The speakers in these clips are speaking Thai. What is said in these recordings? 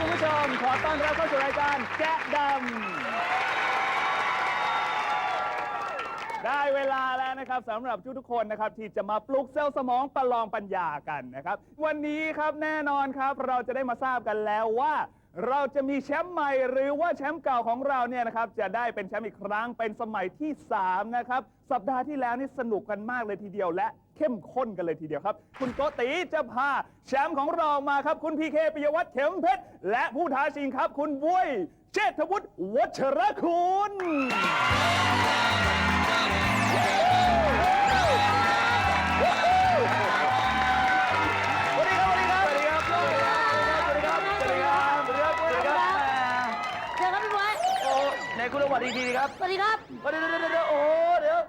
คุณผู้ชม ขอต้อนรับเข้าสู่รายการแกะดำ ได้เวลาแล้วนะครับสำหรับทุกๆคนนะครับที่จะมาปลุกเซลล์สมองประลองปัญญากันนะครับ วันนี้ครับแน่นอนครับเราจะได้มาทราบกันแล้วว่า เราจะมีแชมป์ใหม่หรือว่าแชมป์เก่าของเราเนี่ยนะครับจะได้เป็นแชมป์อีกครั้งเป็นสมัยที่ 3 นะครับ สัปดาห์ที่แล้วนี่สนุกกันมากเลยทีเดียวและเข้มข้นกันเลยทีเดียวครับ คุณโกติจะพาแชมป์ของเรามาครับ คุณพีเคปิยวัฒน์เข็มเพชรและผู้ท้าชิงครับ คุณบุ้ยเชษฐวุฒิวัชรคุณ ไหนคุณสวัสดีทีครับสวัสดีครับเดี๋ยวเดี๋ยวเดี๋ยวเดี๋ยวโอ้โหเดี๋ยว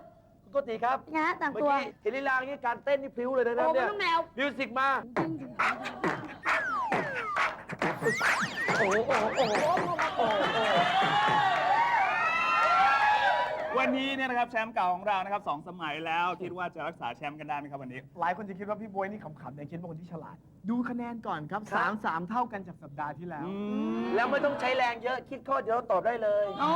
คุณโกติครับเป็นไงฮะแต่งเมื่อตัว กี้เห็นลีลาอย่างนี้การเต้นนี่พลิ้วเลยนะโอ้เนี่ยมันต้องแนว มิวสิกมา วันนี้เนี่ยนะครับแชมป์เก่าของเรานะครับสองสมัยแล้วคิดว่าจะรักษาแชมป์กันได้ไหมครับวันนี้ หลายคนจะคิดว่าพี่บวยนี่ขำๆแต่คิดว่าคนที่ฉลาด ดูคะแนนก่อนครับสามสามเท่ากันจากสัปดาห์ที่แล้ว แล้วไม่ต้องใช้แรงเยอะคิดข้อเดียวตอบได้เลยโอ้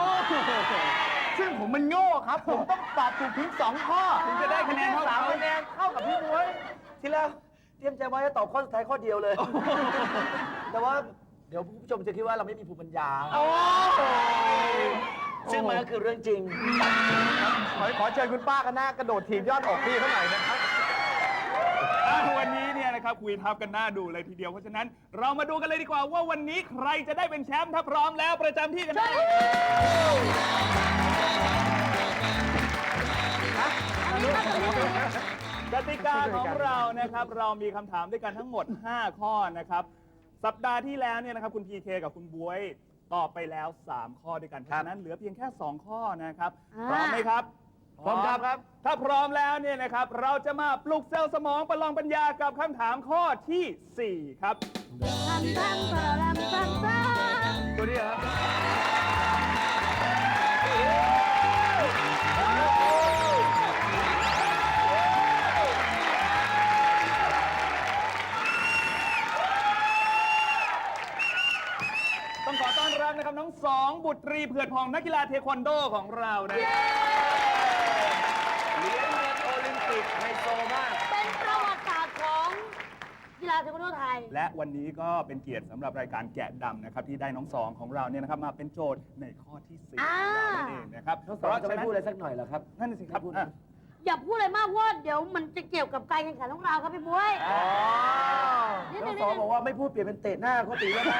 ซึ่งผมมันโง่ครับ ผมต้องตอบถูกถึงสองข้อถึงจะได้คะแนนเท่าสามเขาคะแนนเท่ากับพี่บวยทีแล้วเตรียมใจไว้จะตอบข้อสุดท้ายข้อเดียวเลย แต่ว่าเดี๋ยวผู้ชมจะคิดว่าเราไม่มีภูมิปัญญา ซึ่งมันก็คือเรื่องจริง ขอขอเชิญคุณป้ากันหน้ากระโดดถีบยอดอกพี่เขาหน่อยนะครับ อะวันนี้เนี่ยนะครับคุยทับกันหน้าดูเลยทีเดียว เพราะฉะนั้นเรามาดูกันเลยดีกว่าว่าวันนี้ใครจะได้เป็นแชมป์ถ้าพร้อมแล้วประจำที่กันได้กติกาของเรานะครับเรามีคำถามด้วยกันทั้งหมด 5 ข้อนะครับ สัปดาห์ที่แล้วเนี่ยนะครับคุณพีเคกับคุณบวย ตอบไปแล้ว 3 ข้อด้วยกันเพราะฉะนั้นเหลือเพียงแค่ 2 ข้อนะครับอ่าพร้อมไหมครับ พร้อมครับครับ ถ้าพร้อมแล้วเนี่ยนะครับ เราจะมาปลุกเซลล์สมองประลองปัญญากับคำถามข้อทีสี่4 ครับทำทำทำทำทำทำตัวนี้เหรอ รีเผือดพองนักกีฬาเทควันโดของเรานะครับเหรียญเงินโอลิมปิกไฮโซมาก เป็นประวัติศาสตร์ของกีฬาเทควันโดไทย และวันนี้ก็เป็นเกียรติสำหรับรายการแกะดำนะครับ ที่ได้น้องสองของเราเนี่ยนะครับมาเป็นโจทย์ในข้อที่สี่อ่าของเรานั่นเองนะครับน้องสองจะไม่พูดอะไรสักหน่อยเหรอครับ นั่นนะสิครับไม่พูดอะอย่าพูดอะไรมากเพราะว่าเดี๋ยวมันจะเกี่ยวกับการแข่งขันของเราครับพี่บวยอ๋อนิดน้นึองงสองนิดนึงบอกว่าไม่พูดเปลี่ยนเป็นเตะหน้าเขาตีแล้วนะ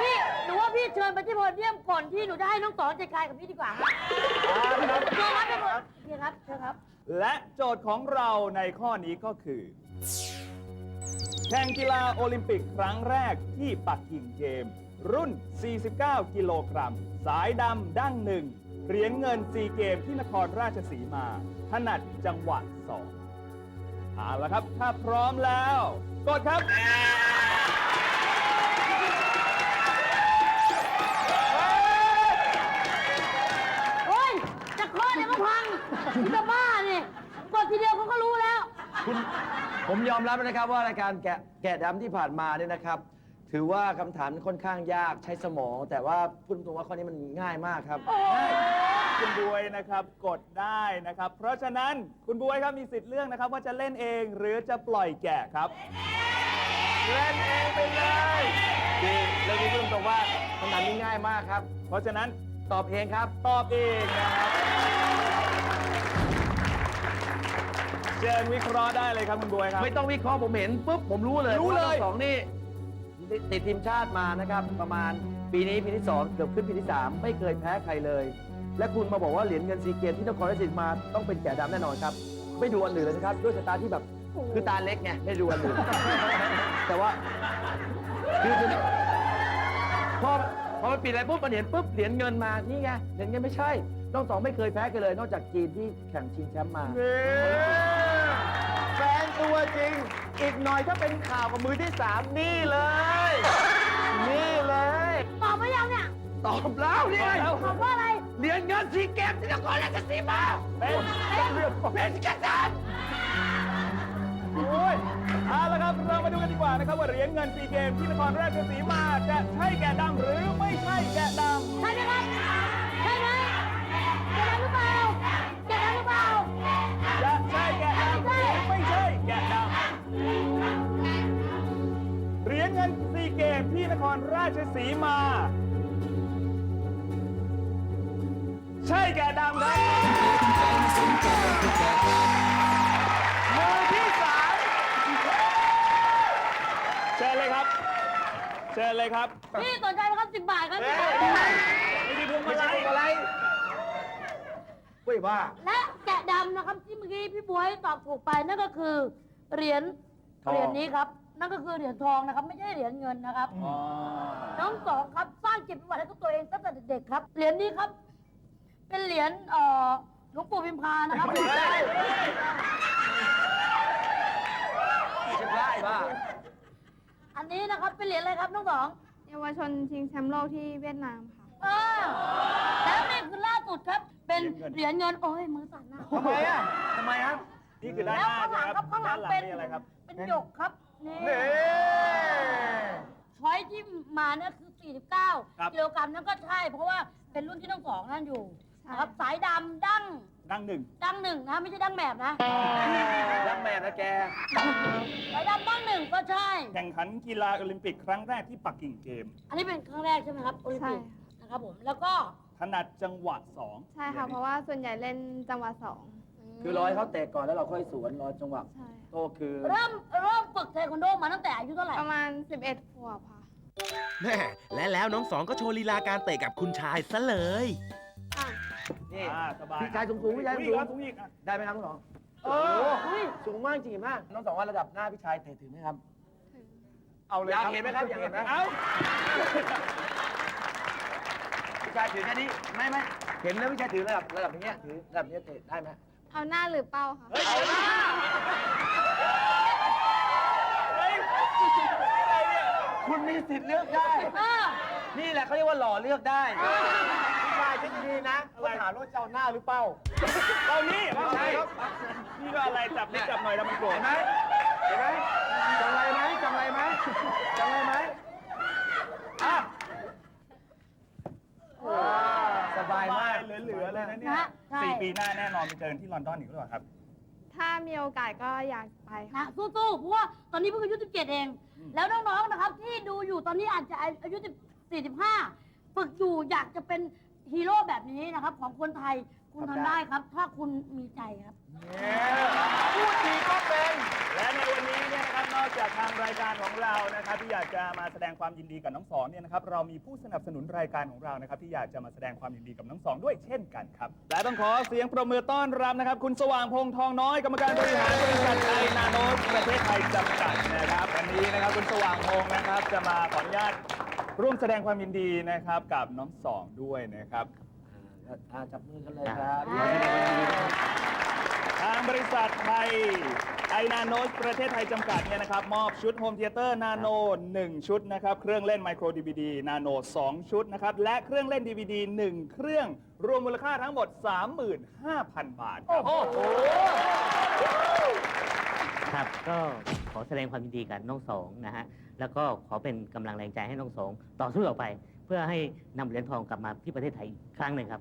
พี่หนูว่าพี่เชิญไปที่โพเดียมก่อนที่หนูจะให้น้องสองจัดการกับพี่ดีกว่าครับเชิญครับพี่บวยพี่ครับเชิญครับ และโจทย์ของเราในข้อนี้ก็คือ แข่งกีฬาโอลิมปิกครั้งแรกที่ปักกิ่งเกม รุ่น 49 กิโลกรัม สายดำดั้งหนึ่งเหรียญเงินซีเกมที่นครราชสีมา ถนัดจังหวะสองเอาละครับ ถ้าพร้อมแล้ว กดครับ พังพี่จะบ้านี่กดทีเดียวเขาก็รู้แล้ว คุณผมยอมรับนะครับว่ารายการแกะแกะดำที่ผ่านมาเนี่ยนะครับ ถือว่าคำถามค่อนข้างยากใช้สมอง แต่ว่าพูดตรงๆว่าข้อนี้มันง่ายมากครับ คุณบวยนะครับกดได้นะครับ เพราะฉะนั้นคุณบวยครับมีสิทธิ์เลือกนะครับ ว่าจะเล่นเองหรือจะปล่อยแกะครับ เล่นเองไปเลยดีเรื่องนี้พูดตรงๆว่าคำถามนี้ง่ายมากครับ เพราะฉะนั้นตอบเองครับ ตอบเองนะครับ เชิญวิเคราะห์ได้เลยครับคุณบวยครับ ไม่ต้องวิเคราะห์ผมเห็นปุ๊บผมรู้เลยรู้เลย ว่าทั้งสองนี่ติดทีมชาติมานะครับ ประมาณปีนี้ปีที่สองเกือบขึ้นปีที่สามไม่เคยแพ้ใครเลย และคุณมาบอกว่าเหรียญเงินซีเกมที่นครราชสีมาต้องเป็นแก่ดำแน่นอนครับไม่ดูอันอื่นเลยนะครับด้วยสายตาที่แบบคือตาเล็กไงไม่ดูอันอื่น แต่ว่าคือคือพอพอมันปิดอะไรปุ๊บมันเห็นปุ๊บเหรียญเงินมานี่ไงเหรียญเงินไม่ใช่น้องสองไม่เคยแพ้กันเลย นอกจากจีนที่แข่งชิงแชมป์มา แฟนตัวจริง อีกหน่อยถ้าเป็นข่าวกับมือที่สามนี่เลย นี่เลย ตอบมายังเนี่ย ตอบแล้วนี่ไงตอบว่าอะไร เหรียญเงินซีเกมที่นครราชสีมาเป็นเป็นกษัตริย์โอ้ยเอาละครับเรามาดูกันดีกว่าานะครับว่าเหรียญเงินซีเกมที่นครราชสีมาจะใช่แกะดำหรือไม่ใช่แกะดำใช่ไหมครับ เกมที่นครราชสีมา ใช่แกะดำครับมือที่สามเชิญเลยครับ เชิญเลยครับ พี่สนใจไหมครับสิบบาทครับเฮ้ยไม่ได้พวงไม่มาใช่ลัยอะไรเฮ้ยว่า และแกะดำนะครับที่เมื่อกี้พี่บวยตอบถูกไปนั่นก็คือเหรียญทองเหรียญนี้ครับ นั่นก็คือเหรียญทองนะครับ ไม่ใช่เหรียญเงินนะครับอ๋อน้องสองครับสร้างเกียรติประวัติให้กับตัวเองตั้งแต่เด็กๆครับ เหรียญนี้ครับ เป็นเหรียญเอ่อหลวงปู่พิมพานะครับไม่ใช่จะได้ป่ะอันนี้นะครับเป็นเหรียญอะไรครับน้องสองเยาวชนชิงแชมป์โลกที่เวียดนามค่ะเออแล้วนี่คือล่าสุดครับ เป็นเหรียญเงินโอ้ยมือสั่นนะทำไมอะทำไมครับนี่คือด้านแล้วหน้าข้างหใช่ลังไหมคครัรับบข้างหลังเป็นด้านหลังนี่อะไรครับเป็นหยกครับ นี่นี่ช้อยที่มาเนี่ยคือครับ49 กิโลกรัมนั่นก็ใช่ เพราะว่าเป็นรุ่นที่ต้องสองนั่นอยู่ใช่นะครับสายดำดั้งดังหนึ่งดั้งหนึ่งนะ ไม่ใช่ดั้งแหมบนะรักแม่นะแกสายดำดั้งหนึ่งก็ใช่ แข่งขันกีฬาโอลิมปิกครั้งแรกที่ปักกิ่งเกม อันนี้เป็นครั้งแรกใช่ไหมครับโอลิมปิกใช่นะครับผมแล้วก็ถนัดจังหวะสองใช่ค่ะเพราะว่าส่วนใหญ่เล่นจังหวะสอง คือร้อยเขาเตะก่อนแล้วเราค่อยสวนรอจังหวะใช่โตคือ เริ่มเริ่มฝึกเทควันโดมาตั้งแต่อายุเท่าไหร่ประมาณ 11ขวบค่ะแม่และแล้วน้องสองก็โชว์ลีลาการเตะกับคุณชายซะเลย นี่อ่าสบายพี่ชายสูงๆพี่ชายอุ้สูงครับสูงอีกอะๆได้ไหมครับน้องสองเออโยสูงมากจริงมากน้องสองว่าระดับหน้าพี่ชายเตะถึงไหมครับ เอาเลยอยากเห็นไหมครับอยากเห็นไหมเอ้าพี่ชายถือแค่นี้ไม่ไม่เห็นแล้วพี่ชายถือระดับระดับอย่างเงี้ยถือระดับเนี้ยเตะได้ไหม เอาหน้าหรือเป้าคะเฮ้ยเอาหน้าเฮ้ยอะไรเนี่ยคุณมีสิทธิ์เลือกได้เออนี่แหละเขาเรียกว่าหล่อเลือกได้ผู้ชายที่ดีนะเขาถามว่าจะเอาหน้าหรือเปล่าเอานี่ใช่ครับนี่ก็อะไรจับนิดจับหน่อยแล้วมันโกรธเห็นไหมเห็นไหมจังไรไหมจังไรไหมจังไรไหมอะ สบายมาก เหลือๆเลยนะเนี่ย นะใช่ สี่ ปีหน้าแน่นอนไปเจอกันที่ลอนดอนอีกหรือเปล่าครับ ถ้ามีโอกาสก็อยากไปค่ะ นะสู้ๆเพราะว่าตอนนี้เพิ่งอายุ 17 เอง อืม แล้วน้องๆนะครับที่ดูอยู่ตอนนี้อาจจะอายุ45 ฝึกอยู่อยากจะเป็นฮีโร่แบบนี้นะครับ ของคนไทยคุณทำได้ครับ ถ้าคุณมีใจครับ พูดดีก็เป็น และในวันนี้เนี่ยนะครับ นอกจากทางรายการของเรานะครับที่อยากจะมาแสดงความยินดีกับน้องสองเนี่ยนะครับเรามีผู้สนับสนุนรายการของเรานะครับที่อยากจะมาแสดงความยินดีกับน้องสองด้วยเช่นกันครับและต้องขอเสียงประมือต้อนรับนะครับ คุณสว่างพงษ์ทองน้อยกรรมการบริหารบริษัทไทยนาโนตประเทศไทยจำกัดนะครับวันนี้นะครับคุณสว่างพงษ์นะครับจะมาขออนุญาตร่วมแสดงความยินดีนะครับกับน้องสองด้วยนะครับอ่าจับมือกันเลยครับ ทางบริษัทไทยไอ นาโนสประเทศไทยจำกัดเนี่ยนะครับมอบชุดโฮมเทเตอร์นาโน1ชุดนะครับเครื่องเล่นไมโครดีวดีนาโน2ชุดนะครับและเครื่องเล่นดีวดี1เครื่องรวมมูลค่าทั้งหมด 35,000 บาทครับครับก็ขอแสดงความยินดีกับน้องสองนะฮะแล้วก็ขอเป็นกำลังแรงใจให้น้องสองต่อสู้ต่อไป เพื่อให้นำเหรียญทองกลับมาที่ประเทศไทยอีกครั้งหนึ่งครับ